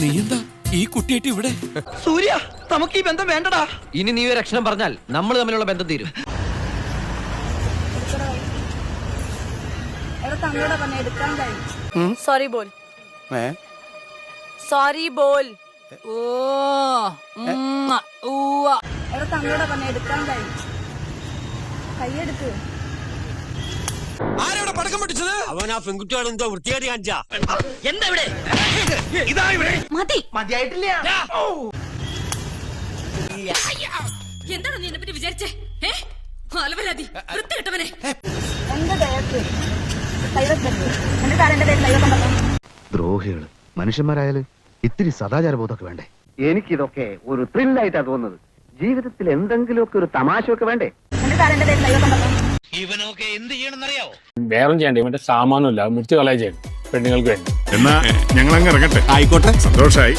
നീ എന്താ ഈ കുട്ടിയായിട്ട് ഇവിടെ? സൂര്യ നമുക്ക് ഈ ബന്ധം വേണ്ടടാ. ഇനി നീ ഒരു അക്ഷരം പറഞ്ഞാൽ നമ്മൾ തമ്മിലുള്ള ബന്ധം തീരും. സോറി ബോൾ സോറി ബോൾ ഓ തന്നോടാ പറഞ്ഞ എടുക്കാൻ കഴിയും. കൈയെടുക്ക്. ആരവിടെ പടക്കം പിടിച്ചത് അവൻ ആ പെൺകുട്ടികൾ എന്തോ വൃത്തിയായിട്ട് കാണിച്ചാ മതി. മതിയായിട്ടില്ല. എന്താണ് നീ എന്നെ പറ്റി വിചാരിച്ചേ? ഏ? അലവരാതി വൃത്തികെട്ടവനെ. ദ്രോഹികൾ മനുഷ്യന്മാരായാൽ ഇത്തിരി സദാചാര ബോധമൊക്കെ വേണ്ടേ? എനിക്കിതൊക്കെ ഒരു ത്രില്ലായിട്ടാ തോന്നുന്നത്. ജീവിതത്തിൽ എന്തെങ്കിലുമൊക്കെ ഒരു തമാശ ഒക്കെ വേണ്ടേ ഇവനൊക്കെ എന്ത് ചെയ്യണമെന്നറിയാവോ? വേറെ ചെയ്യണ്ടേ ഇവന്റെ സാമാനമില്ല മുറിച്ച് കളയ ചെയ്യണം പെണ്ണുങ്ങൾക്ക് വേണ്ടി. എന്നാ ഞങ്ങൾ അങ്ങ് ഇറങ്ങട്ടെ. ആയിക്കോട്ടെ. സന്തോഷായി.